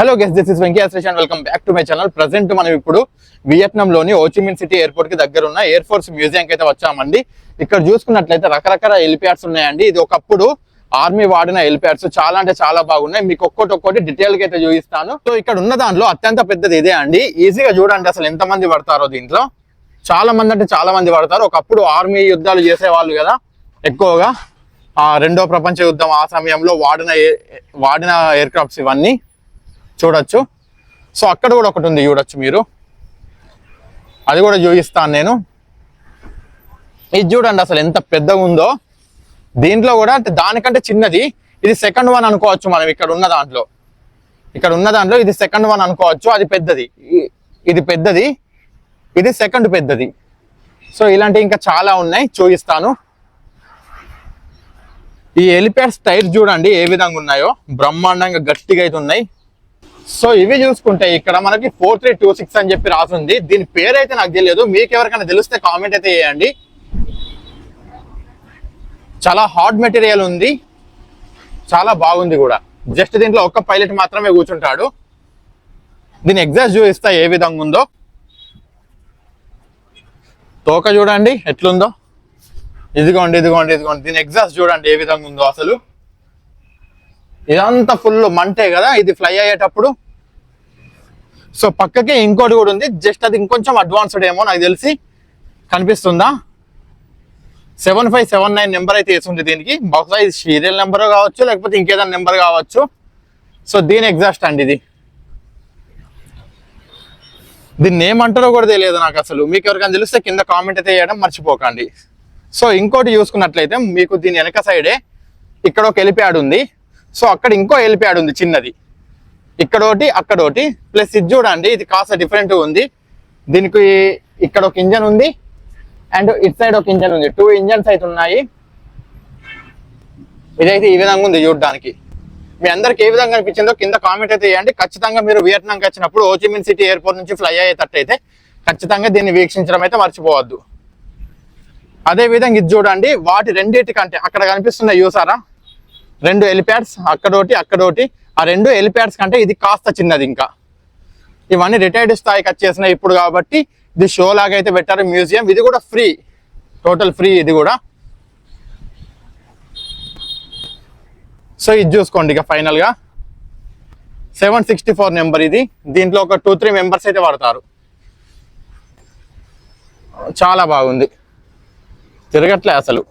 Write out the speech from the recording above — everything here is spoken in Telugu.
Hello guess this is Venkayya and welcome back to my channel present మనం ఇప్పుడు వియత్నంలోని ఓచిమిన్ సిటీ ఎయిర్పోర్ట్కి దగ్గర ఉన్న ఎయిర్ ఫోర్స్ మ్యూజియంకి అయితే వచ్చామండి. ఇక్కడ చూసుకున్నట్లయితే రకరకాల ఎలిపియాడ్స్ ఉన్నాయండి. ఇది ఒకప్పుడు ఆర్మీ వాడిన ఎలిపియాడ్స్ చాలా అంటే చాలా బాగున్నాయి. మీకు ఒక్కొక్కటి ఒక్కొక్కటి డీటెయిల్గా అయితే చూపిస్తాను. సో ఇక్కడ ఉన్న దాంట్లో అత్యంత పెద్దది ఇదే అండి. ఈజీగా చూడండి అసలు ఎంత మంది పడతారో దీంట్లో. చాలా మంది అంటే చాలా మంది పడతారు. ఒకప్పుడు ఆర్మీ యుద్ధాలు చేసేవాళ్ళు కదా ఎక్కువగా. ఆ రెండో ప్రపంచ యుద్ధం ఆ సమయంలో వాడిన ఏ- వాడిన ఎయిర్ క్రాఫ్ట్స్ ఇవన్నీ. చూడొచ్చు. సో అక్కడ కూడా ఒకటి ఉంది చూడొచ్చు మీరు. అది కూడా చూపిస్తాను నేను. ఇది చూడండి అసలు ఎంత పెద్దగా ఉందో. దీంట్లో కూడా అంటే దానికంటే చిన్నది. ఇది సెకండ్ వన్ అనుకోవచ్చు మనం ఇక్కడ ఉన్న దాంట్లో. ఇక్కడ ఉన్న దాంట్లో ఇది సెకండ్ వన్ అనుకోవచ్చు. అది పెద్దది. ఇది పెద్దది. ఇది సెకండ్ పెద్దది. సో ఇలాంటి ఇంకా చాలా ఉన్నాయి. చూపిస్తాను. ఈ ఎలిపాడ్స్ టైర్ చూడండి ఏ విధంగా ఉన్నాయో. బ్రహ్మాండంగా గట్టిగా అయితే ఉన్నాయి. సో ఇవి చూసుకుంటే ఇక్కడ మనకి ఫోర్ త్రీ టూ సిక్స్ అని చెప్పి రాసుంది. దీని పేరు అయితే నాకు తెలియదు. మీకు ఎవరికైనా తెలిస్తే కామెంట్ అయితే చేయండి. చాలా హార్డ్ మెటీరియల్ ఉంది. చాలా బాగుంది కూడా. జస్ట్ దీంట్లో ఒక్క పైలట్ మాత్రమే కూర్చుంటాడు. దీని ఎగ్జాస్ట్ చూపిస్తా ఏ విధంగా ఉందో. తోక చూడండి ఎట్లుందో. ఇదిగోండి ఇదిగోండి ఇదిగోండి. దీని ఎగ్జాస్ట్ చూడండి ఏ విధంగా ఉందో అసలు. ఇదంతా ఫుల్ మంటే కదా ఇది ఫ్లై అయ్యేటప్పుడు. సో పక్కకే ఇంకోటి కూడా ఉంది. జస్ట్ అది ఇంకొంచెం అడ్వాన్స్డ్ ఏమో నాకు తెలిసి కనిపిస్తుందా? Seven five seven nine number అయితే వేసింది దీనికి. బహుశా ఇది సీరియల్ నెంబర్ కావచ్చు లేకపోతే ఇంకేదైనా నెంబర్ కావచ్చు. సో దీని ఎగ్జాస్ట్ అండి ఇది. దీన్ని ఏమంటారో కూడా తెలియదు నాకు అసలు. మీకు ఎవరికైనా తెలిస్తే కింద కామెంట్ అయితే చేయడం మర్చిపోకండి. సో ఇంకోటి చూసుకున్నట్లయితే మీకు దీని వెనక సైడే ఇక్కడ ఒక ఎలిప్యాడ్ ఉంది. సో అక్కడ ఇంకో ఎలిప్యాడ్ ఉంది చిన్నది. ఇక్కడ ఒకటి అక్కడ ఒకటి ప్లస్ ఇది చూడండి ఇది కాస్త డిఫరెంట్ ఉంది. దీనికి ఇక్కడ ఒక ఇంజన్ ఉంది. అండ్ ఇట్ సైడ్ ఒక ఇంజన్ ఉంది. టూ ఇంజన్స్ అయితే ఉన్నాయి. ఇదైతే ఈ విధంగా ఉంది చూడడానికి. మీ అందరికి ఏ విధంగా అనిపించిందో కింద కామెంట్ అయితే చేయండి. ఖచ్చితంగా మీరు వియట్నాంకి వచ్చినప్పుడు Ho Chi Minh city airport నుంచి ఫ్లై అయ్యేటట్టయితే ఖచ్చితంగా దీన్ని వీక్షించడం అయితే మర్చిపోవద్దు. అదే విధంగా ఇది చూడండి వాటి రెండింటికంటే అక్కడ కనిపిస్తున్న యూసారా? రెండు ఎలిప్యాడ్స్ అక్కడోటి అక్కడోటి. ఆ రెండు ఎలిప్యాడ్స్ కంటే ఇది కాస్త చిన్నది ఇంకా. ఇవన్నీ రిటైర్డ్ స్థాయికి వచ్చేసినాయి ఇప్పుడు కాబట్టి ఇది షో లాగా అయితే పెట్టారు మ్యూజియం ఇది కూడా ఫ్రీ టోటల్ ఫ్రీ ఇది కూడా. సో ఇది చూసుకోండి ఇక ఫైనల్గా సెవెన్ సిక్స్టీ ఫోర్ నెంబర్ ఇది. దీంట్లో ఒక టూ త్రీ మెంబర్స్ అయితే పడతారు చాలా బాగుంది. తిరగట్లే అసలు.